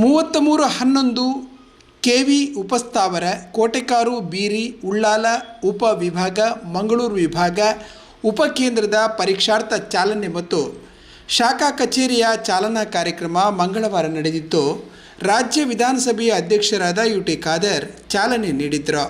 ಮೂವತ್ತ ಮೂರು ಹನ್ನೊಂದು ಕೆ ವಿ ಉಪಸ್ಥಾವರ, ಕೋಟೆಕಾರು, ಬೀರಿ, ಉಳ್ಳಾಲ ಉಪವಿಭಾಗ ಮಂಗಳೂರು ವಿಭಾಗ ಉಪಕೇಂದ್ರದ ಪರೀಕ್ಷಾರ್ಥ ಚಾಲನೆ ಮತ್ತು ಶಾಖಾ ಕಚೇರಿಯ ಚಾಲನಾ ಕಾರ್ಯಕ್ರಮ ಮಂಗಳವಾರ ನಡೆದಿತ್ತು. ರಾಜ್ಯ ವಿಧಾನಸಭೆಯ ಅಧ್ಯಕ್ಷರಾದ ಯು ಟಿ ಖಾದರ್ ಚಾಲನೆ ನೀಡಿದರು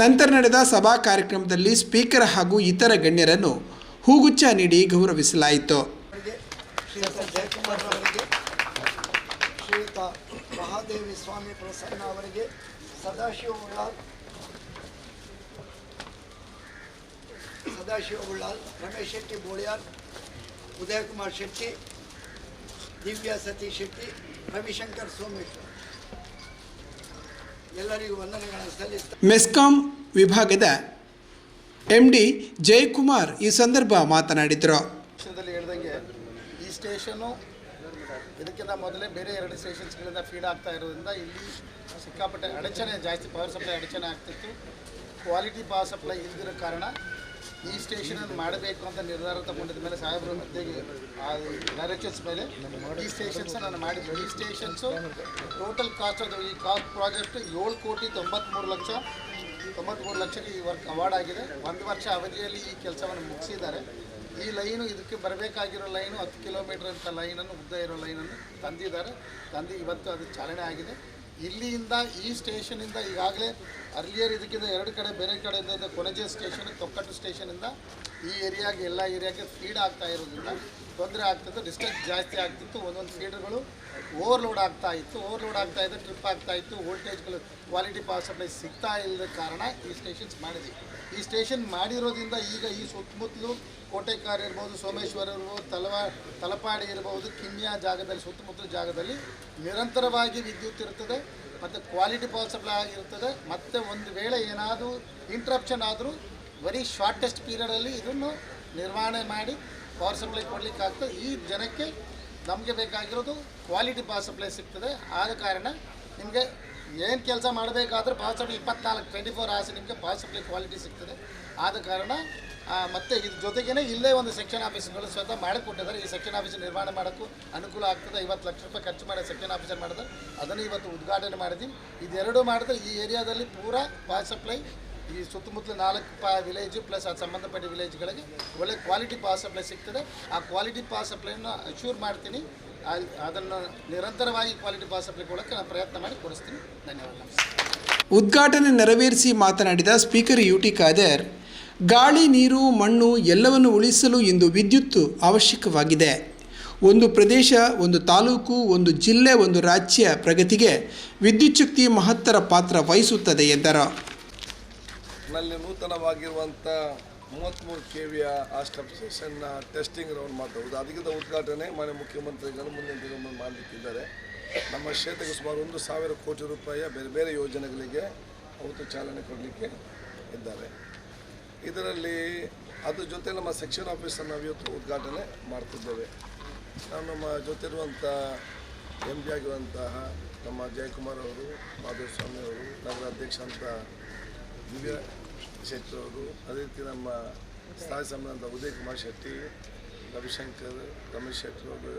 ನಂತರ ನಡೆದ ಸಭಾ ಕಾರ್ಯಕ್ರಮದಲ್ಲಿ ಸ್ಪೀಕರ್ ಹಾಗೂ ಇತರ ಗಣ್ಯರನ್ನು ಹೂಗುಚ್ಛ ನೀಡಿ ಗೌರವಿಸಲಾಯಿತು. ಶ್ರೀಯುತ ಮಹಾದೇವಿ ಸ್ವಾಮಿ ಪ್ರಸನ್ನ ಅವರಿಗೆ ಸದಾಶಿವ ಉಳ್ಳಾಲ್ ಸದಾಶಿವ ಉಳ್ಳಾಲ್ ರಮೇಶ್ ಶೆಟ್ಟಿ ಬೋಳಿಯಾರ್, ಉದಯಕುಮಾರ್ ಶೆಟ್ಟಿ, ದಿವ್ಯಾ ಸತೀಶ್ ಶೆಟ್ಟಿ, ರವಿಶಂಕರ್ ಸೋಮೇಶ್ವರ್. ಎಲ್ಲರಿಗೂ ವಂದನೆಗಳನ್ನು ಸಲ್ಲಿಸ್ತಾ ಮೆಸ್ಕಾಂ ವಿಭಾಗದ ಎಂ ಡಿ ಜಯಕುಮಾರ್ ಈ ಸಂದರ್ಭ ಮಾತನಾಡಿದರು. ಹೇಳ್ದಂಗೆ ಈ ಸ್ಟೇಷನು ಇದಕ್ಕಿಂತ ಮೊದಲೇ ಬೇರೆ ಎರಡು ಸ್ಟೇಷನ್ಸ್ಗಳಿಂದ ಫೀಡ್ ಆಗ್ತಾ ಇರೋದ್ರಿಂದ ಇಲ್ಲಿ ಸಿಕ್ಕಾಪಟ್ಟೆ ಅಡಚಣೆ ಜಾಸ್ತಿ ಪವರ್ ಸಪ್ಲೈ ಅಡಚಣೆ ಆಗ್ತಿತ್ತು. ಕ್ವಾಲಿಟಿ ಪವರ್ ಸಪ್ಲೈ ಇಲ್ದಿರೋ ಕಾರಣ ಈ ಸ್ಟೇಷನನ್ನು ಮಾಡಬೇಕು ಅಂತ ನಿರ್ಧಾರ ತಗೊಂಡಿದ ಮೇಲೆ ಸಾಹೇಬರ ಮಧ್ಯೆಗೆ ಆ ಡೈರೆಕ್ಷನ್ಸ್ ಮೇಲೆ ಈ ಸ್ಟೇಷನ್ಸ್ ನಾನು ಮಾಡಿದ್ದೆ. ಈ ಸ್ಟೇಷನ್ಸು ಟೋಟಲ್ ಕಾಸ್ಟ್ ಅದು. ಈ ಕಾಸ್ಟ್ ಪ್ರಾಜೆಕ್ಟ್ ಏಳು ಕೋಟಿ ತೊಂಬತ್ತ್ಮೂರು ಲಕ್ಷ ತೊಂಬತ್ತ್ಮೂರು ಲಕ್ಷಕ್ಕೆ ಈ ವರ್ಕ್ ಅವಾರ್ಡ್ ಆಗಿದೆ. ಒಂದು ವರ್ಷ ಅವಧಿಯಲ್ಲಿ ಈ ಕೆಲಸವನ್ನು ಮುಗಿಸಿದ್ದಾರೆ. ಈ ಲೈನು ಇದಕ್ಕೆ ಬರಬೇಕಾಗಿರೋ ಲೈನು ಹತ್ತು ಕಿಲೋಮೀಟರ್ ಅಂತ ಲೈನನ್ನು ಉದ್ದ ಇರೋ ಲೈನನ್ನು ತಂದಿದ್ದಾರೆ. ತಂದು ಇವತ್ತು ಅದು ಚಾಲನೆ ಆಗಿದೆ. ಇಲ್ಲಿಂದ ಈ ಸ್ಟೇಷನಿಂದ ಈಗಾಗಲೇ ಅರ್ಲಿಯರ್ ಇದಕ್ಕಿಂತ ಎರಡು ಕಡೆ, ಬೇರೆ ಕಡೆಯಿಂದ ಕೊನಜೆ ಸ್ಟೇಷನ್ ತೊಕ್ಕಟ್ಟು ಸ್ಟೇಷನಿಂದ ಈ ಏರಿಯಾಗೆ ಎಲ್ಲ ಏರಿಯಾಗೆ ಫೀಡ್ ಆಗ್ತಾ ಇರೋದ್ರಿಂದ ತೊಂದರೆ ಆಗ್ತಿತ್ತು ಡಿಸ್ಟೆನ್ಸ್ ಜಾಸ್ತಿ ಆಗ್ತಿತ್ತು. ಒಂದೊಂದು ಫೀಡರ್ಗಳು ಓವರ್ಲೋಡ್ ಆಗ್ತಾ ಇತ್ತು, ಓವರ್ಲೋಡ್ ಆಗ್ತಾ ಇತ್ತು ಟ್ರಿಪ್ ಆಗ್ತಾ ಇತ್ತು ವೋಲ್ಟೇಜ್ಗಳು ಕ್ವಾಲಿಟಿ ಪವರ್ ಸಪ್ಲೈ ಸಿಗ್ತಾ ಇಲ್ಲದ ಕಾರಣ ಈ ಸ್ಟೇಷನ್ಸ್ ಮಾಡಿದ್ವಿ. ಈ ಸ್ಟೇಷನ್ ಮಾಡಿರೋದ್ರಿಂದ ಈಗ ಈ ಸುತ್ತಮುತ್ತಲು ಕೋಟೆಕಾರ್ ಇರ್ಬೋದು, ಸೋಮೇಶ್ವರ ಇರ್ಬೋದು, ತಲವಾ, ತಲಪಾಡಿ ಇರ್ಬೋದು, ಕಿನ್ಯಾ ಜಾಗದಲ್ಲಿ, ಸುತ್ತಮುತ್ತಲ ಜಾಗದಲ್ಲಿ ನಿರಂತರವಾಗಿ ವಿದ್ಯುತ್ ಇರ್ತದೆ, ಮತ್ತು ಕ್ವಾಲಿಟಿ ಪವರ್ ಸಪ್ಲೈ ಆಗಿರ್ತದೆ, ಮತ್ತು ಒಂದು ವೇಳೆ ಏನಾದರೂ ಇಂಟ್ರಪ್ಷನ್ ಆದರೂ ವೆರಿ ಶಾರ್ಟೆಸ್ಟ್ ಪೀರಿಯಡಲ್ಲಿ ಇದನ್ನು ನಿರ್ವಹಣೆ ಮಾಡಿ ಪವರ್ ಸಪ್ಲೈ ಕೊಡಲಿಕ್ಕಾಗ್ತದೆ. ಈ ಜನಕ್ಕೆ ನಮಗೆ ಬೇಕಾಗಿರೋದು ಕ್ವಾಲಿಟಿ ಪವರ್ ಸಪ್ಲೈ ಸಿಗ್ತದೆ. ಆದ ಕಾರಣ ನಿಮಗೆ ಏನು ಕೆಲಸ ಮಾಡಬೇಕಾದ್ರೂ ಪಾಸ್ ಸಪ್ಲೈ ಇಪ್ಪತ್ನಾಲ್ಕು ಟ್ವೆಂಟಿ ಫೋರ್ ಅವರ್ಸ್ ನಿಮಗೆ ಪಾಸ್ ಸಪ್ಲೈ ಕ್ವಾಲಿಟಿ ಸಿಗ್ತದೆ. ಆದ ಕಾರಣ ಮತ್ತು ಇದ್ರ ಜೊತೆಗೇ ಇಲ್ಲೇ ಒಂದು ಸೆಕ್ಷನ್ ಆಫೀಸ್ಗಳು ಸ್ವತಃ ಮಾಡಿಕೊಟ್ಟಿದ್ದಾರೆ. ಈ ಸೆಕ್ಷನ್ ಆಫೀಸ್ ನಿರ್ಮಾಣ ಮಾಡೋಕ್ಕೂ ಅನುಕೂಲ ಆಗ್ತದೆ. ಐವತ್ತು ಲಕ್ಷ ರೂಪಾಯಿ ಖರ್ಚು ಮಾಡಿ ಸೆಕ್ಷನ್ ಆಫೀಸರ್ ಮಾಡಿದ್ರೆ ಅದನ್ನು ಇವತ್ತು ಉದ್ಘಾಟನೆ ಮಾಡಿದ್ವಿ ಇದೆರಡು ಮಾಡಿದ್ರೆ ಈ ಏರಿಯಾದಲ್ಲಿ ಪೂರಾ ಪವರ್ ಸಪ್ಲೈ ಈ ಸುತ್ತಮುತ್ತಲ ನಾಲ್ಕು ವಿಲೇಜು ಪ್ಲಸ್ ಅದು ಸಂಬಂಧಪಟ್ಟ ವಿಲೇಜ್ಗಳಿಗೆ ಒಳ್ಳೆ ಕ್ವಾಲಿಟಿ ಪವರ್ ಸಪ್ಲೈ ಸಿಗ್ತದೆ. ಆ ಕ್ವಾಲಿಟಿ ಪವರ್ ಸಪ್ಲೈನ ಅಶ್ಯೂರ್ ಮಾಡ್ತೀನಿ. ಅದನ್ನು ನಿರಂತರವಾಗಿ ಕ್ವಾಲಿಟಿ ಪವರ್ ಸಪ್ಲೈ ಕೊಡೋಕ್ಕೆ ನಾನು ಪ್ರಯತ್ನ ಮಾಡಿ ಕೊಡಿಸ್ತೀನಿ. ಧನ್ಯವಾದ. ಉದ್ಘಾಟನೆ ನೆರವೇರಿಸಿ ಮಾತನಾಡಿದ ಸ್ಪೀಕರ್ ಯು ಟಿ ಖಾದರ್, ಗಾಳಿ, ನೀರು, ಮಣ್ಣು ಎಲ್ಲವನ್ನು ಉಳಿಸಲು ಇಂದು ವಿದ್ಯುತ್ ಅವಶ್ಯಕವಾಗಿದೆ. ಒಂದು ಪ್ರದೇಶ, ಒಂದು ತಾಲೂಕು, ಒಂದು ಜಿಲ್ಲೆ, ಒಂದು ರಾಜ್ಯ ಪ್ರಗತಿಗೆ ವಿದ್ಯುಚ್ಛಕ್ತಿ ಮಹತ್ತರ ಪಾತ್ರ ವಹಿಸುತ್ತದೆ ಎಂದರು. ನಲ್ಲಿ ನೂತನವಾಗಿರುವಂಥ ಮೂವತ್ತ್ಮೂರು ಕೆ ವಿಯ ಆ ಟೆಸ್ಟಿಂಗ್ ರೌಂಡ್ ಮಾಡ್ಬೋದು ಅದಕ್ಕಿಂತ ಉದ್ಘಾಟನೆ ಮಾನ್ಯ ಮುಖ್ಯಮಂತ್ರಿಗಳು ಮುಂದಿನ ದಿನಗಳನ್ನು ಮಾಡಲಿಕ್ಕಿದ್ದಾರೆ. ನಮ್ಮ ಕ್ಷೇತ್ರಕ್ಕೆ ಸುಮಾರು ಒಂದು ಸಾವಿರ ಕೋಟಿ ರೂಪಾಯಿಯ ಬೇರೆ ಬೇರೆ ಯೋಜನೆಗಳಿಗೆ ಅವತ್ತು ಚಾಲನೆ ಕೊಡಲಿಕ್ಕೆ ಇದ್ದಾರೆ. ಇದರಲ್ಲಿ ಅದ್ರ ಜೊತೆ ನಮ್ಮ ಸೆಕ್ಷನ್ ಆಫೀಸನ್ನು ನಾವು ಇವತ್ತು ಉದ್ಘಾಟನೆ ಮಾಡ್ತಿದ್ದೇವೆ. ನಾವು ನಮ್ಮ ಜೊತೆ ಇರುವಂಥ ಎಂ ಜಿ ಆಗಿರುವಂತಹ ನಮ್ಮ ಜಯಕುಮಾರ್ ಅವರು, ಮಾಧುಸ್ವಾಮಿ ಅವರು ನಗರ ಅಧ್ಯಕ್ಷ ಅಂತ ದಿವ್ಯ ಶೆಟ್ಟಿ ಅವರು ಅದೇ ರೀತಿ ನಮ್ಮ ಸ್ಥಾಯಿ ಸಂಬಂಧ ಉದಯ್ ಕುಮಾರ್ ಶೆಟ್ಟಿ, ರವಿಶಂಕರ್, ರಮೇಶ್ ಶೆಟ್ಟಿ ಅವರು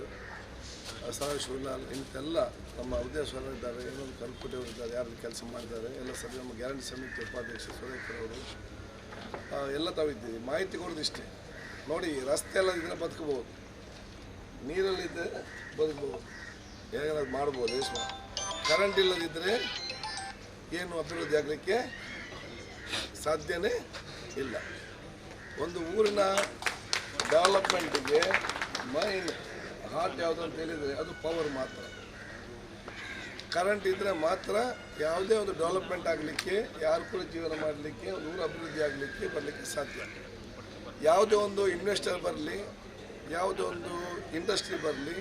ಸಾಯಿ ಶಿವಲಾಲ್ ಇಂತೆಲ್ಲ ನಮ್ಮ ಉದಯ ಇದ್ದಾರೆ, ಇನ್ನೊಂದು ಅವರು ಇದ್ದಾರೆ, ಯಾರು ಕೆಲಸ ಮಾಡಿದ್ದಾರೆ, ಎಲ್ಲ ಸಭೆ ನಮ್ಮ ಗ್ಯಾರಂಟಿ ಸಮಿತಿ ಉಪಾಧ್ಯಕ್ಷ ಸುರೇಖರ್ ಅವರು. ಎಲ್ಲ ತಾವಿದ್ದೀವಿ ಮಾಹಿತಿ ಕೊಡೋದು ಇಷ್ಟೇ. ನೋಡಿ, ರಸ್ತೆ ಎಲ್ಲ ಇದ್ರೆ ಬದುಕಬಹುದು ನೀರಲ್ಲಿದ್ದರೆ ಬದುಕಬಹುದು ಹೇಗಾದ್ರು ಮಾಡ್ಬೋದು ಕರೆಂಟ್ ಇಲ್ಲದಿದ್ದರೆ ಏನು ಅಭಿವೃದ್ಧಿ ಆಗಲಿಕ್ಕೆ ಸಾಧ್ಯನೇ ಇಲ್ಲ. ಒಂದು ಊರಿನ ಡೆವಲಪ್ಮೆಂಟಿಗೆ ಮೈನ್ ಹಾರ್ಟ್ ಯಾವುದು ಅಂತ ಹೇಳಿದರೆ ಅದು ಪವರ್ ಮಾತ್ರ. ಕರೆಂಟ್ ಇದ್ದರೆ ಮಾತ್ರ ಯಾವುದೇ ಒಂದು ಡೆವಲಪ್ಮೆಂಟ್ ಆಗಲಿಕ್ಕೆ, ಯಾರು ಕೂಡ ಜೀವನ ಮಾಡಲಿಕ್ಕೆ, ಒಂದು ಊರು ಅಭಿವೃದ್ಧಿ ಆಗಲಿಕ್ಕೆ ಬರಲಿಕ್ಕೆ ಸಾಧ್ಯ. ಯಾವುದೇ ಒಂದು ಇನ್ವೆಸ್ಟರ್ ಬರಲಿ, ಯಾವುದೇ ಒಂದು ಇಂಡಸ್ಟ್ರಿ ಬರಲಿ,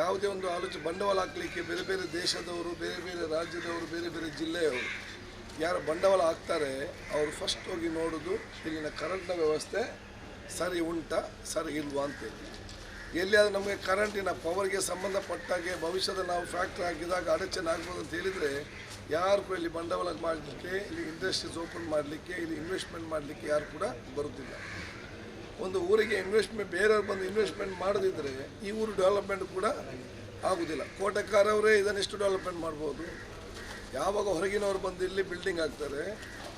ಯಾವುದೇ ಒಂದು ಆಲೋಚನೆ ಬಂಡವಾಳ ಹಾಕಲಿಕ್ಕೆ ಬೇರೆ ಬೇರೆ ದೇಶದವರು, ಬೇರೆ ಬೇರೆ ರಾಜ್ಯದವರು, ಬೇರೆ ಬೇರೆ ಜಿಲ್ಲೆಯವರು ಯಾರು ಬಂಡವಾಳ ಹಾಕ್ತಾರೆ, ಅವರು ಫಸ್ಟ್ ಹೋಗಿ ನೋಡೋದು, ಇಲ್ಲಿನ ಕರೆಂಟ್ನ ವ್ಯವಸ್ಥೆ ಸರಿ ಉಂಟಾ, ಸರಿ ಇಲ್ವಾ ಅಂತೇಳಿ ಎಲ್ಲಿಯಾದರೂ ನಮಗೆ ಕರೆಂಟಿನ ಪವರ್ಗೆ ಸಂಬಂಧಪಟ್ಟಾಗೆ ಭವಿಷ್ಯದ ನಾವು ಫ್ಯಾಕ್ಟ್ರಿ ಹಾಕಿದಾಗ ಅಡಚಣೆ ಆಗ್ಬೋದು ಅಂತ ಹೇಳಿದರೆ, ಯಾರು ಇಲ್ಲಿ ಬಂಡವಾಳ ಮಾಡಲಿಕ್ಕೆ, ಇಲ್ಲಿ ಇಂಡಸ್ಟ್ರೀಸ್ ಓಪನ್ ಮಾಡಲಿಕ್ಕೆ, ಇಲ್ಲಿ ಇನ್ವೆಸ್ಟ್ಮೆಂಟ್ ಮಾಡಲಿಕ್ಕೆ ಯಾರು ಕೂಡ ಬರುತ್ತಿಲ್ಲ ಒಂದು ಊರಿಗೆ ಇನ್ವೆಸ್ಟ್ಮೆಂಟ್ ಬೇರೆಯವ್ರು ಬಂದು ಇನ್ವೆಸ್ಟ್ಮೆಂಟ್ ಮಾಡದಿದ್ದರೆ ಈ ಊರು ಡೆವಲಪ್ಮೆಂಟ್ ಕೂಡ ಆಗುವುದಿಲ್ಲ ಕೋಟೆಕಾರವರೇ ಇದನ್ನೆಷ್ಟು ಡೆವಲಪ್ಮೆಂಟ್ ಮಾಡ್ಬೋದು. ಯಾವಾಗ ಹೊರಗಿನವ್ರು ಬಂದು ಇಲ್ಲಿ ಬಿಲ್ಡಿಂಗ್ ಆಗ್ತಾರೆ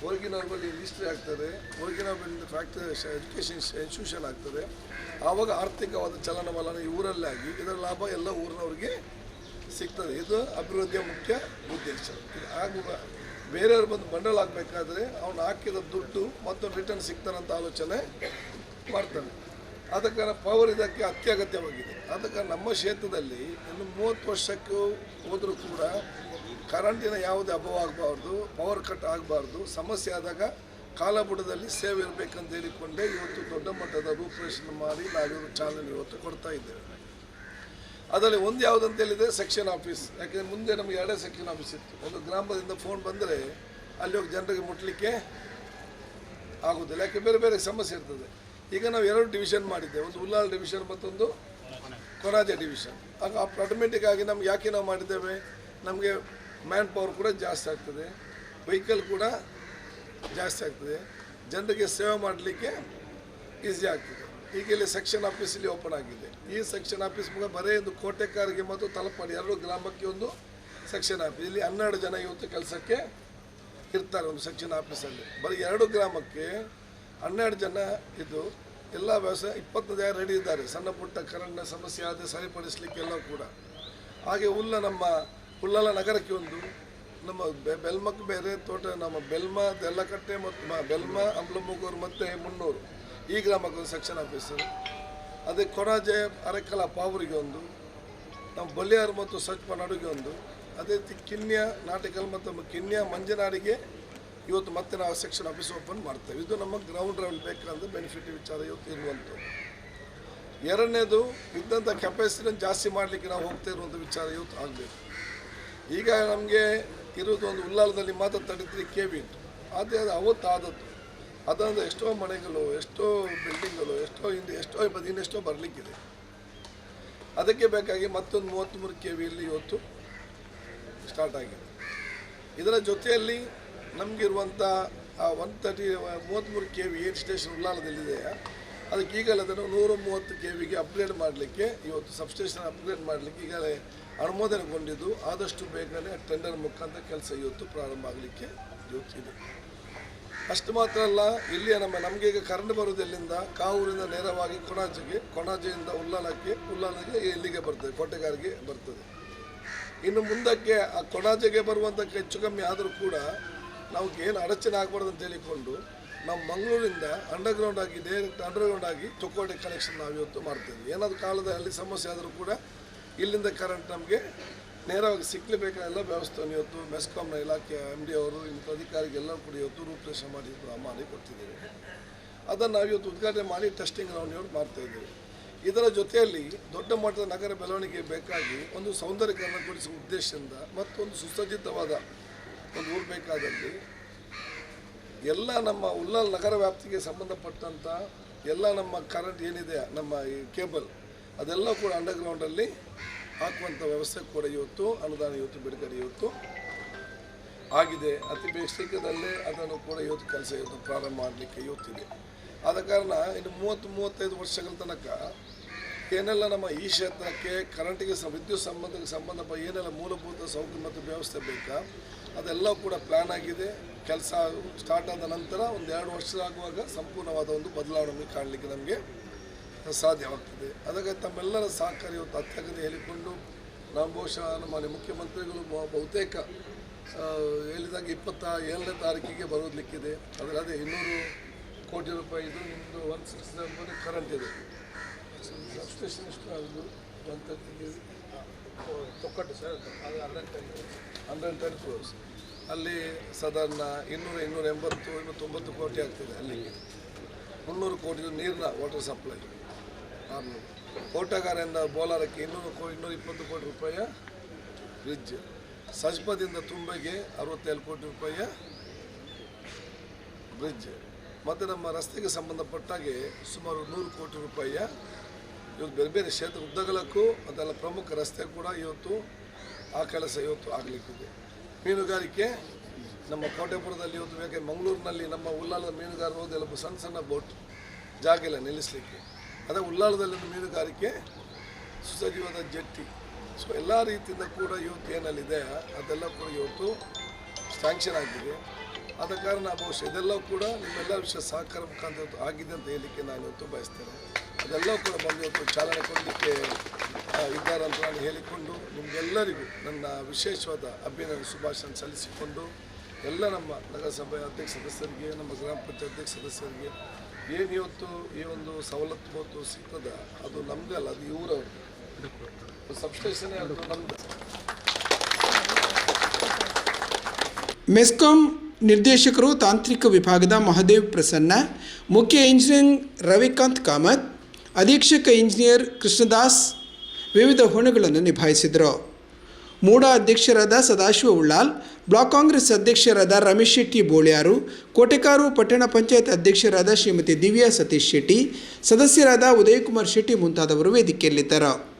ಹೊರಗಿನವ್ರು ಬಂದು ಹಿಸ್ಟ್ರಿ ಆಗ್ತದೆ ಹೊರಗಿನವ್ರು ಬಂದು ಫ್ಯಾಕ್ಟರಿ ಎಜುಕೇಷನ್ ಇನ್ಸ್ಟಿಟ್ಯೂಷನ್ ಆಗ್ತದೆ ಆವಾಗ ಆರ್ಥಿಕವಾದ ಚಲನವಲನ ಈ ಊರಲ್ಲೇ ಆಗಿ ಇದರ ಲಾಭ ಎಲ್ಲ ಊರಿನವ್ರಿಗೆ ಸಿಗ್ತದೆ. ಇದು ಅಭಿವೃದ್ಧಿಯ ಮುಖ್ಯ ಉದ್ದೇಶ. ಆಗುವ ಬೇರೆಯವ್ರು ಬಂದು ಬಂಡಲ್ ಆಗಬೇಕಾದ್ರೆ ಅವ್ನು ಹಾಕಿದ ದುಡ್ಡು ಮತ್ತೊಂದು ರಿಟರ್ನ್ ಸಿಗ್ತಾನಂತ ಆಲೋಚನೆ ಮಾಡ್ತಾನೆ. ಆದ ಕಾರಣ ಪವರ್ ಇದಕ್ಕೆ ಅತ್ಯಗತ್ಯವಾಗಿದೆ. ಆದ ಕಾರಣ ನಮ್ಮ ಕ್ಷೇತ್ರದಲ್ಲಿ ಇನ್ನು ಮೂವತ್ತು ವರ್ಷಕ್ಕೂ ಹೋದರೂ ಕೂಡ ಕರೆಂಟಿನ ಯಾವುದೇ ಅಭಾವ ಆಗಬಾರ್ದು ಪವರ್ ಕಟ್ ಆಗಬಾರ್ದು. ಸಮಸ್ಯೆ ಆದಾಗ ಕಾಲಬುಡದಲ್ಲಿ ಸೇವೆ ಇರಬೇಕಂತ ಹೇಳಿಕೊಂಡೇ ಇವತ್ತು ದೊಡ್ಡ ಮಟ್ಟದ ರೂಪರೇಷಣೆ ಮಾಡಿ ನಾವಿವರು ಚಾಲನೆ ಇವತ್ತು ಕೊಡ್ತಾ ಇದ್ದೇವೆ. ಅದರಲ್ಲಿ ಒಂದು ಯಾವುದಂತ ಹೇಳಿದರೆ ಸೆಕ್ಷನ್ ಆಫೀಸ್ ಯಾಕೆಂದರೆ ಮುಂದೆ ನಮಗೆ ಎರಡೇ ಸೆಕ್ಷನ್ ಆಫೀಸ್ ಇತ್ತು. ಒಂದು ಗ್ರಾಮದಿಂದ ಫೋನ್ ಬಂದರೆ ಅಲ್ಲಿ ಹೋಗಿ ಜನರಿಗೆ ಮುಟ್ಲಿಕ್ಕೆ ಆಗೋದಿಲ್ಲ. ಯಾಕೆ ಬೇರೆ ಬೇರೆ ಸಮಸ್ಯೆ ಇರ್ತದೆ. ಈಗ ನಾವು ಎರಡು ಡಿವಿಷನ್ ಮಾಡಿದ್ದೇವೆ. ಒಂದು ಉಲ್ಲಾಲ್ ಡಿವಿಷನ್ ಮತ್ತೊಂದು ಕೊರಾಜೆ ಡಿವಿಷನ್ ಆಗ ಆಟೋಮೆಟಿಕ್ ಆಗಿ ನಮ್ಗೆ ಯಾಕೆ ನಾವು ಮಾಡಿದ್ದೇವೆ? ನಮಗೆ ಮ್ಯಾನ್ ಪವರ್ ಕೂಡ ಜಾಸ್ತಿ ಆಗ್ತದೆ. ವೆಹಿಕಲ್ ಕೂಡ ಜಾಸ್ತಿ ಆಗ್ತದೆ. ಜನರಿಗೆ ಸೇವೆ ಮಾಡಲಿಕ್ಕೆ ಈಸಿ ಆಗ್ತದೆ. ಈಗ ಇಲ್ಲಿ ಸೆಕ್ಷನ್ ಆಫೀಸ್ ಇಲ್ಲಿ ಓಪನ್ ಆಗಿದೆ. ಈ ಸೆಕ್ಷನ್ ಆಫೀಸ್ ಮೂಲಕ ಬರೀ ಒಂದು ಕೋಟೆಕಾರಿಗೆ ಮತ್ತು ತಲಪಾಡಿ ಎರಡು ಗ್ರಾಮಕ್ಕೆ ಒಂದು ಸೆಕ್ಷನ್ ಆಫೀಸ್. ಇಲ್ಲಿ ಹನ್ನೆರಡು ಜನ ಇವತ್ತು ಕೆಲಸಕ್ಕೆ ಇರ್ತಾರೆ ಒಂದು ಸೆಕ್ಷನ್ ಆಫೀಸಲ್ಲಿ. ಬರೀ ಎರಡು ಗ್ರಾಮಕ್ಕೆ ಹನ್ನೆರಡು ಜನ ಇದು ಎಲ್ಲ ವ್ಯವಸಾಯ ಇಪ್ಪತ್ತು ಜನ ರೆಡಿ ಇದ್ದಾರೆ. ಸಣ್ಣ ಪುಟ್ಟ ಕರೆಂಟ್ನ ಸಮಸ್ಯೆ ಆದರೆ ಸರಿಪಡಿಸಲಿಕ್ಕೆಲ್ಲ ಕೂಡ. ಹಾಗೆ ಹುಲ್ಲ ನಮ್ಮ ಹುಲ್ಲಲ ನಗರಕ್ಕೆ ಒಂದು. ನಮ್ಮ ಬೆಲ್ಮಕ್ಕೆ ಬೇರೆ ತೋಟ, ನಮ್ಮ ಬೆಲ್ಮ, ದೆಲ್ಲಕಟ್ಟೆ ಮತ್ತು ಬೆಲ್ಮ, ಅಂಬ್ಲಮುಗೂರು ಮತ್ತು ಮುನ್ನೂರು ಈ ಗ್ರಾಮಕ್ಕೆ ಒಂದು ಸೆಕ್ಷನ್ ಆಫೀಸರು ಅದೇ ಕೊಣಾಜೆ, ಅರೆಕಲ, ಪಾವೂರಿಗೆ ಒಂದು. ನಮ್ಮ ಬಲಿಯಾರು ಮತ್ತು ಸಚ್ಪ ನಡುಗೆ ಒಂದು. ಅದೇ ರೀತಿ ಕಿನ್ಯ ನಾಟಿಕಲ್ ಮತ್ತು ಕಿನ್ಯ ಮಂಜನಾಡಿಗೆ ಇವತ್ತು ಮತ್ತೆ ನಾವು ಸೆಕ್ಷನ್ ಆಫೀಸ್ ಓಪನ್ ಮಾಡ್ತೇವೆ. ಇದು ನಮ್ಮ ಗ್ರೌಂಡ್ ಲೆವೆಲ್ ಬೇಕಾದ ಬೆನಿಫಿಟ್ ವಿಚಾರ ಇವತ್ತು ಇರುವಂಥದ್ದು. ಎರಡನೇದು, ಇದ್ದಂಥ ಕೆಪಾಸಿಟಿನ ಜಾಸ್ತಿ ಮಾಡಲಿಕ್ಕೆ ನಾವು ಹೋಗ್ತಾ ಇರುವಂಥ ವಿಚಾರ ಇವತ್ತು ಆಗಬೇಕು. ಈಗ ನಮಗೆ ಇರೋದು ಒಂದು ಉಲ್ಲಾಲದಲ್ಲಿ ಮಾತ್ರ ತರ್ಟಿ ಕೆ ವಿ ಇತ್ತು ಅದೇ ಅವತ್ತು ಆದದ್ದು ಅದಾದ ಎಷ್ಟೋ ಮನೆಗಳು, ಎಷ್ಟೋ ಬಿಲ್ಡಿಂಗ್ಗಳು ಎಷ್ಟೋ ಹಿಂದೆ ಎಷ್ಟೋ ಇನ್ನೆಷ್ಟೋ ಬರಲಿಕ್ಕಿದೆ. ಅದಕ್ಕೆ ಬೇಕಾಗಿ ಮತ್ತೊಂದು ಮೂವತ್ತ್ಮೂರು ಕೆ ವಿಯಲ್ಲಿ ಇವತ್ತು ಸ್ಟಾರ್ಟ್ ಆಗಿದೆ. ಇದರ ಜೊತೆಯಲ್ಲಿ ನಮಗಿರುವಂಥ ಆ ಒನ್ ತರ್ಟಿ ಮೂವತ್ತ್ಮೂರು ಕೆ ವಿ ಏಟ್ ಸ್ಟೇಷನ್ ಉಲ್ಲಾಲದಲ್ಲಿದೆಯಾ ಅದಕ್ಕೆ ಈಗಲೇ ಅದನ್ನು ನೂರ ಮೂವತ್ತು ಕೆ ವಿಗೆ ಅಪ್ಗ್ರೇಡ್ ಮಾಡಲಿಕ್ಕೆ, ಇವತ್ತು ಸಬ್ಸ್ಟೇಷನ್ ಅಪ್ಗ್ರೇಡ್ ಮಾಡಲಿಕ್ಕೆ ಈಗಲೇ ಅನುಮೋದನೆಗೊಂಡಿದ್ದು, ಆದಷ್ಟು ಬೇಗನೆ ಟೆಂಡರ್ ಮುಖಾಂತರ ಕೆಲಸ ಇವತ್ತು ಪ್ರಾರಂಭ ಆಗಲಿಕ್ಕೆ ಇವತ್ತಿದೆ ಅಷ್ಟು ಮಾತ್ರ ಅಲ್ಲ, ಇಲ್ಲಿಯ ನಮ್ಮ, ನಮಗೆ ಈಗ ಕರೆಂಟ್ ಬರುವುದಿಲ್ಲಿಂದ ಕಾವೂರಿಂದ ನೇರವಾಗಿ ಕೊಣಾಜೆಗೆ, ಕೊಣಾಜೆಯಿಂದ ಉಲ್ಲಾಲಕ್ಕೆ ಉಲ್ಲಾಲಕ್ಕೆ ಇಲ್ಲಿಗೆ ಬರ್ತದೆ, ಕೋಟೆಗಾರಿಗೆ ಬರ್ತದೆ. ಇನ್ನು ಮುಂದಕ್ಕೆ ಆ ಕೊಣಾಜೆಗೆ ಬರುವಂಥ ಹೆಚ್ಚು ಕಮ್ಮಿ ಆದರೂ ಕೂಡ, ನಾವು ಏನು ಅಡಚಣೆ ಆಗಬಾರ್ದು ಅಂತ ಹೇಳಿಕೊಂಡು ನಾವು ಮಂಗಳೂರಿಂದ ಅಂಡರ್ಗ್ರೌಂಡ್ ಆಗಿ ಡೈರೆಕ್ಟ್ ಅಂಡರ್ಗ್ರೌಂಡ್ ಆಗಿ ಚೊಕ್ಕೋಟೆ ಕನೆಕ್ಷನ್ ನಾವು ಇವತ್ತು ಮಾಡ್ತೇವೆ. ಏನಾದರೂ ಕಾಲದಲ್ಲಿ ಸಮಸ್ಯೆ ಆದರೂ ಕೂಡ ಇಲ್ಲಿಂದ ಕರೆಂಟ್ ನಮಗೆ ನೇರವಾಗಿ ಸಿಕ್ಕಲೇಬೇಕಾದ ವ್ಯವಸ್ಥೆಯನ್ನು ಇವತ್ತು ಮೆಸ್ಕಾಂನ ಇಲಾಖೆ ಎಂ ಡಿ ಅವರು, ಇಂಥ ಅಧಿಕಾರಿಗೆಲ್ಲ ಕೂಡ ಇವತ್ತು ರೂಪರೇಷೆ ಮಾಡಿ ಮಾಡಿ ಕೊಡ್ತಿದ್ದೇವೆ ಅದನ್ನು ನಾವು ಇವತ್ತು ಉದ್ಘಾಟನೆ ಮಾಡಿ ಟೆಸ್ಟಿಂಗ್ ನಾವು ಇವತ್ತು ಮಾಡ್ತಾ ಇದರ ಜೊತೆಯಲ್ಲಿ ದೊಡ್ಡ ಮಟ್ಟದ ನಗರ ಬೆಳವಣಿಗೆ ಬೇಕಾಗಿ ಒಂದು ಸೌಂದರ್ಯೀಕರಣಗೊಳಿಸುವ ಉದ್ದೇಶದಿಂದ ಮತ್ತೊಂದು ಸುಸಜ್ಜಿತವಾದ ಒಂದು ಊರು ಬೇಕಾದಲ್ಲಿ ಎಲ್ಲ ನಮ್ಮ ಉಲ್ಲಾಲ್ ನಗರ ವ್ಯಾಪ್ತಿಗೆ ಸಂಬಂಧಪಟ್ಟಂಥ ಎಲ್ಲ ನಮ್ಮ ಕರೆಂಟ್ ಏನಿದೆ, ನಮ್ಮ ಈ ಕೇಬಲ್ ಅದೆಲ್ಲ ಕೂಡ ಅಂಡರ್ಗ್ರೌಂಡಲ್ಲಿ ಹಾಕುವಂಥ ವ್ಯವಸ್ಥೆ ಕೂಡ ಇವತ್ತು, ಅನುದಾನ ಇವತ್ತು ಬಿಡುಗಡೆ ಇವತ್ತು ಆಗಿದೆ. ಅತಿ ಬೇಸಿಗೆದಲ್ಲೇ ಅದನ್ನು ಕೂಡ ಇವತ್ತು ಕೆಲಸ ಇವತ್ತು ಪ್ರಾರಂಭ ಮಾಡಲಿಕ್ಕೆ ಇವತ್ತಿದೆ. ಆದ ಕಾರಣ ಇನ್ನು ಮೂವತ್ತು, ಮೂವತ್ತೈದು ವರ್ಷಗಳ ತನಕ ಏನೆಲ್ಲ ನಮ್ಮ ಈ ಕ್ಷೇತ್ರಕ್ಕೆ ಕರೆಂಟಿಗೆ ಸ ವಿದ್ಯುತ್ ಸಂಬಂಧಕ್ಕೆ ಸಂಬಂಧಪಟ್ಟ ಏನೆಲ್ಲ ಮೂಲಭೂತ ಸೌಕರ್ಯ ಮತ್ತು ವ್ಯವಸ್ಥೆ ಬೇಕಾ? ಅದೆಲ್ಲ ಕೂಡ ಪ್ಲ್ಯಾನ್ ಆಗಿದೆ. ಕೆಲಸ ಸ್ಟಾರ್ಟ್ ಆದ ನಂತರ ಒಂದು ಎರಡು ವರ್ಷ ಆಗುವಾಗ ಸಂಪೂರ್ಣವಾದ ಒಂದು ಬದಲಾವಣೆ ಕಾಣಲಿಕ್ಕೆ ನಮಗೆ ಸಾಧ್ಯವಾಗ್ತದೆ. ಅದಕ್ಕೆ ತಮ್ಮೆಲ್ಲರ ಸಹಕಾರ ಇವತ್ತು ಅತ್ಯಗತ್ಯ ಹೇಳಿಕೊಂಡು ನಾವು ಬಹುಶಃ ನಮ್ಮ ಮುಖ್ಯಮಂತ್ರಿಗಳು ಬಹುತೇಕ ಹೇಳಿದಾಗ ಇಪ್ಪತ್ತ ಏಳನೇ ತಾರೀಕಿಗೆ ಬರೋದಲಿಕ್ಕಿದೆ. ಅದರಲ್ಲಿ ಅದೇ ಇನ್ನೂರು ಕೋಟಿ ರೂಪಾಯಿದು ನಿಮ್ಮದು ಒನ್ ಸಿಕ್ಸ್ ಕರೆಂಟ್ ಇದೆ. ತೊಕ್ಕಟ್ಟು ಸರ್ ಅದು ಹಂಡ್ರೆಡ್ ಟೆನ್ ಹಂಡ್ರೆಡ್ ಟೆನ್ ಅಲ್ಲಿ ಸಾಧಾರಣ ಇನ್ನೂರ ಇನ್ನೂರ ಎಂಬತ್ತು ಇನ್ನೂರ ತೊಂಬತ್ತು ಕೋಟಿ ಆಗ್ತದೆ ಅಲ್ಲಿಗೆ ಮುನ್ನೂರು ಕೋಟಿ ನೀರಿನ ವಾಟರ್ ಸಪ್ಲೈ ಆಮೇಲೆ ಕೋಟಗಾರದಿಂದ ಬೋಲಾರಕ್ಕೆ ಇನ್ನೂರು ಕೋ ಇನ್ನೂರ ಇಪ್ಪತ್ತು ಕೋಟಿ ರೂಪಾಯಿಯ ಬ್ರಿಡ್ಜ್ ಸಜ್ಪದಿಂದ ತುಂಬೆಗೆ ಅರವತ್ತೇಳು ಕೋಟಿ ರೂಪಾಯಿಯ ಬ್ರಿಡ್ಜ್ ಮತ್ತು ನಮ್ಮ ರಸ್ತೆಗೆ ಸಂಬಂಧಪಟ್ಟಾಗೆ ಸುಮಾರು ನೂರು ಕೋಟಿ ರೂಪಾಯಿಯ ಇವತ್ತು ಬೇರೆ ಬೇರೆ ಕ್ಷೇತ್ರ ಉದ್ದಗಲಕ್ಕೂ ಅದೆಲ್ಲ ಪ್ರಮುಖ ರಸ್ತೆ ಕೂಡ ಇವತ್ತು ಆ ಕೆಲಸ ಇವತ್ತು ಆಗಲಿಕ್ಕಿದೆ. ಮೀನುಗಾರಿಕೆ, ನಮ್ಮ ಕೋಟೆಪುರದಲ್ಲಿ ಇವತ್ತು ಬೇಕಾದ್ರೆ ಮಂಗಳೂರಿನಲ್ಲಿ ನಮ್ಮ ಉಲ್ಲಾಳದ ಮೀನುಗಾರರು ಹೋದೆಲ್ಲ ಸಣ್ಣ ಸಣ್ಣ ಬೋಟ್ ಜಾಗ ಇಲ್ಲ ನಿಲ್ಲಿಸಲಿಕ್ಕೆ. ಅದೇ ಉಲ್ಲಾಳದಲ್ಲಿ ಮೀನುಗಾರಿಕೆ ಸುಸಜೀವದ ಜಟ್ಟಿ. ಸೊ ಎಲ್ಲ ರೀತಿಯಿಂದ ಕೂಡ ಇವತ್ತು ಏನಲ್ಲಿದೆ ಅದೆಲ್ಲ ಕೂಡ ಇವತ್ತು ಸ್ಯಾಂಕ್ಷನ್ ಆಗಿದೆ. ಆದ ಕಾರಣ ಬಹುಶಃ ಇದೆಲ್ಲವೂ ಕೂಡ ನಿಮ್ಮೆಲ್ಲ ವಿಷಯ ಸಹಕಾರ ಮುಖಾಂತರ ಆಗಿದೆ ಅಂತ ಹೇಳಲಿಕ್ಕೆ ನಾನು ಇವತ್ತು ಬಯಸ್ತೇನೆ. ಅದೆಲ್ಲವೂ ಕೂಡ ಬಂದು ಇವತ್ತು ಚಾಲನೆ ಕೊಡಲಿಕ್ಕೆ ಇದ್ದಾರೆ ಅಂತ ನಾನು ಹೇಳಿಕೊಂಡು ನಿಮಗೆಲ್ಲರಿಗೂ ನನ್ನ ವಿಶೇಷವಾದ ಅಭಿನಂದನೆ ಶುಭಾಶಯ ಸಲ್ಲಿಸಿಕೊಂಡು ಎಲ್ಲ ನಮ್ಮ ನಗರಸಭೆ ಅಧ್ಯಕ್ಷ ಸದಸ್ಯರಿಗೆ, ನಮ್ಮ ಗ್ರಾಮ ಪಂಚಾಯತ್ ಅಧ್ಯಕ್ಷ ಸದಸ್ಯರಿಗೆ, ಏನು ಇವತ್ತು ಈ ಒಂದು ಸವಲತ್ತು ಮತ್ತು ಸಿಗ್ತದ ಅದು ನಮ್ಮದೇ ಅಲ್ಲ, ಅದು ಇವರವ್ರದ್ದು. ಸಬ್ಸ್ಟೇಷನ್ ಅದು ನಮ್ಮದು ಮೆಸ್ಕಾಂ ನಿರ್ದೇಶಕರು ತಾಂತ್ರಿಕ ವಿಭಾಗದ ಮಹದೇವ್ ಪ್ರಸನ್ನ, ಮುಖ್ಯ ಇಂಜಿನಿಯರಿಂಗ್ ರವಿಕಾಂತ್ ಕಾಮತ್, ಅಧೀಕ್ಷಕ ಇಂಜಿನಿಯರ್ ಕೃಷ್ಣದಾಸ್ ವಿವಿಧ ಹೊಣೆಗಳನ್ನು ನಿಭಾಯಿಸಿದರು. ಮೂಡ ಅಧ್ಯಕ್ಷರಾದ ಸದಾಶಿವ ಉಳ್ಳಾಲ್, ಬ್ಲಾಕ್ ಕಾಂಗ್ರೆಸ್ ಅಧ್ಯಕ್ಷರಾದ ರಮೇಶ್ ಶೆಟ್ಟಿ ಬೋಳ್ಯಾರು, ಕೋಟೆಕಾರು ಪಟ್ಟಣ ಪಂಚಾಯತ್ ಅಧ್ಯಕ್ಷರಾದ ಶ್ರೀಮತಿ ದಿವ್ಯಾ ಸತೀಶ್ ಶೆಟ್ಟಿ, ಸದಸ್ಯರಾದ ಉದಯಕುಮಾರ್ ಶೆಟ್ಟಿ ಮುಂತಾದವರು ವೇದಿಕೆಯಲ್ಲಿದ್ದರು.